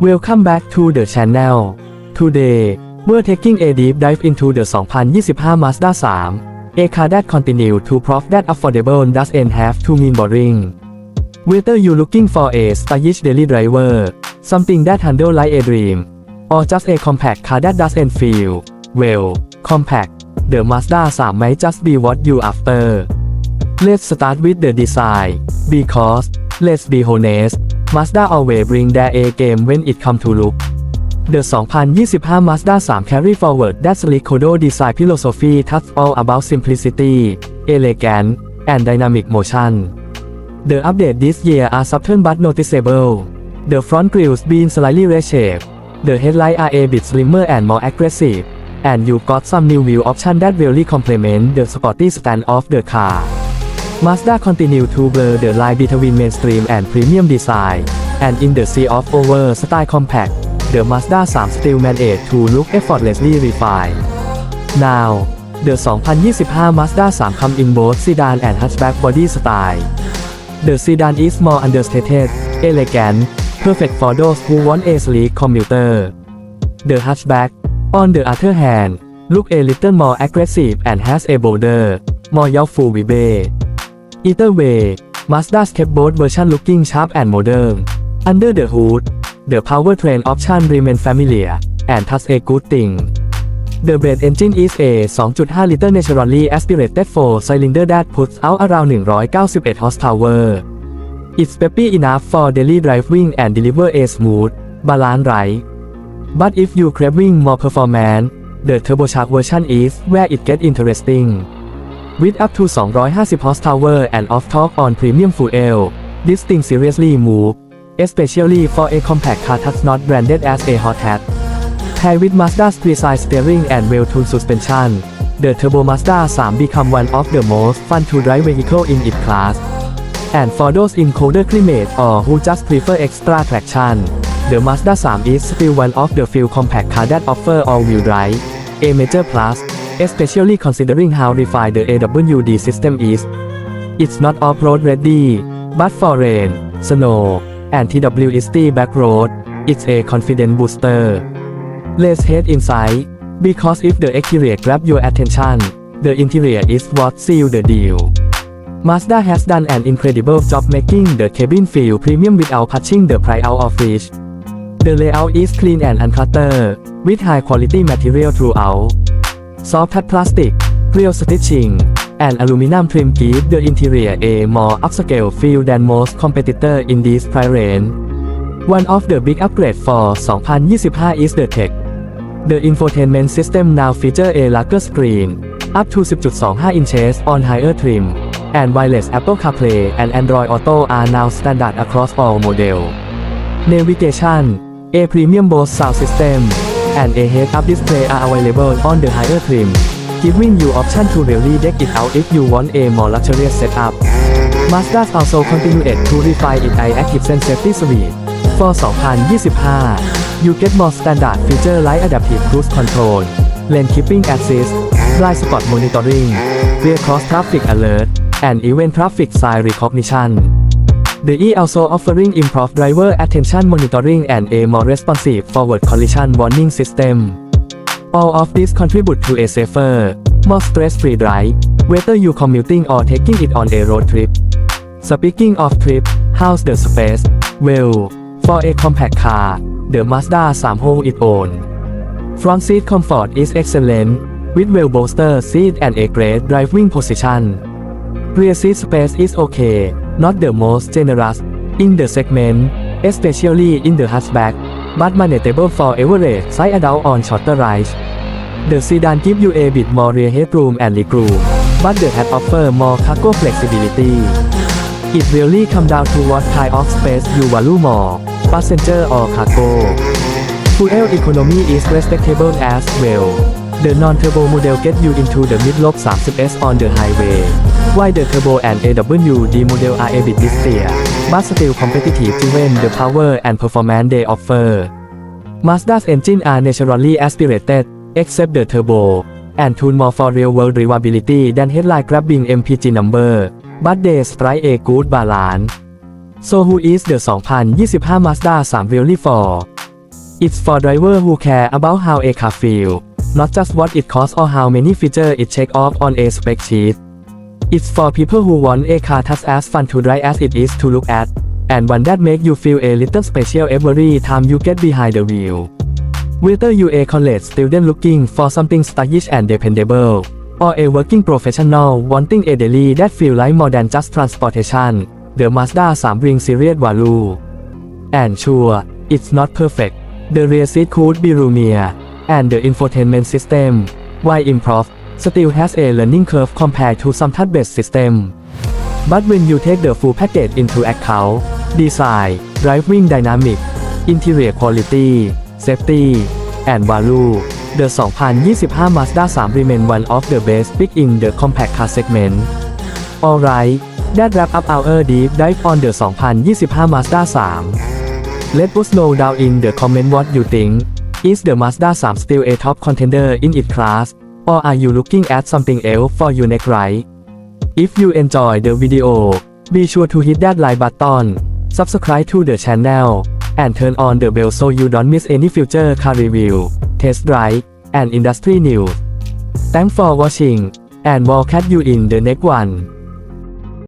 Welcome back to the channel. Today, we're taking a deep dive into the 2025 Mazda 3, a car that continue to prove that affordable doesn't have to mean boring. Whether you're looking for a stylish daily driver, something that handle like a dream, or just a compact car that doesn't feel, well, compact, the Mazda 3 might just be what you after. Let's start with the design, because, let's be honest, Mazda always bring their A game when it come to look. The 2025 Mazda 3 carry forward that sleek Kodo design philosophy that's all about simplicity, elegance, and dynamic motion. The update this year are subtle but noticeable. The front grills being slightly reshaped. The headlights are a bit slimmer and more aggressive. And you got some new view option that really complement the sporty stand of the car. Mazda continue to blur the line between mainstream and premium design. And in the sea of over style compact, the Mazda 3 still managed to look effortlessly refined. Now, the 2025 Mazda 3 come in both sedan and hatchback body style. The sedan is more understated, elegant, perfect for those who want a sleek commuter. The hatchback, on the other hand, look a little more aggressive and has a bolder, more youthful vibe. Either way, Mazda's kept both version looking sharp and modern. Under the hood, the powertrain option remain familiar, and that's a good thing. The Blade engine is a 2.5-liter naturally aspirated 4-cylinder that puts out around 191 horsepower. It's peppy enough for daily driving and deliver a smooth, balanced ride. But if you craving more performance, the turbocharged version is where it gets interesting. With up to 250 horsepower and off-torque on premium fuel, this thing seriously move, especially for a compact car that's not branded as a hot hat. Paired with Mazda's precise steering and well-tuned suspension, the Turbo Mazda 3 become one of the most fun to drive vehicle in its class. And for those in colder climate or who just prefer extra traction, the Mazda 3 is still one of the few compact cars that offer all-wheel drive, a major plus, especially considering how refined the AWD system is. It's not off-road ready, but for rain, snow, and TWST back road, it's a confident booster. Let's head inside, because if the exterior grab your attention, the interior is what seal the deal. Mazda has done an incredible job making the cabin feel premium without pushing the price out of reach. The layout is clean and uncluttered, with high quality material throughout. Soft touch plastic, real stitching, and aluminum trim give the interior a more upscale feel than most competitors in this range. One of the big upgrades for 2025 is the tech. The infotainment system now feature a larger screen, up to 10.25 inches on higher trim, and wireless Apple CarPlay and Android Auto are now standard across all models. Navigation, a premium Bose sound system, and a head-up display are available on the higher trim, giving you option to really deck it out if you want a more luxurious setup. Mazda also continued to refine its active sense safety suite. For 2025, you get more standard feature like adaptive cruise control, lane keeping assist, blind spot monitoring, rear cross traffic alert, and even traffic sign recognition. The E also offering improved driver attention monitoring and a more responsive forward collision warning system. All of these contribute to a safer, more stress-free drive, whether you commuting or taking it on a road trip. Speaking of trip, how's the space? Well, for a compact car, the Mazda 3 hold its own. Front seat comfort is excellent, with well-bolstered seat and a great driving position. Rear seat space is okay, not the most generous in the segment, especially in the hatchback, but manageable for average size adult on shorter rides. The sedan gives you a bit more rear headroom and legroom, but the hatch offer more cargo flexibility. It really comes down to what kind of space you value more, passenger or cargo. Fuel economy is respectable as well. The non-turbo model get you into the mid-lob 30s on the highway, while the turbo and AWD model are a bit riskier, but still competitive given the power and performance they offer. Mazda's engine are naturally aspirated, except the turbo, and tuned more for real-world drivability than headline-grabbing MPG number, but they strike a good balance. So who is the 2025 Mazda 3 really for? It's for driver who care about how a car feel, not just what it costs or how many features it check off on a spec sheet. It's for people who want a car that's as fun to drive as it is to look at, and one that make you feel a little special every time you get behind the wheel. Whether you're a college student looking for something stylish and dependable, or a working professional wanting a daily that feel like more than just transportation, the Mazda 3 brings serious value. And sure, it's not perfect. The rear seat could be roomier, and the infotainment system, while improved, still has a learning curve compared to some touch-based system. But when you take the full package into account, design, driving dynamic, interior quality, safety, and value, the 2025 Mazda 3 remain one of the best pick in the compact car segment. Alright, that wrap up our deep dive on the 2025 Mazda 3. Let us know down in the comment what you think. Is the Mazda 3 still a top contender in its class, or are you looking at something else for your next ride? If you enjoy the video, be sure to hit that like button, subscribe to the channel, and turn on the bell so you don't miss any future car review, test drive, and industry news. Thanks for watching, and we'll catch you in the next one.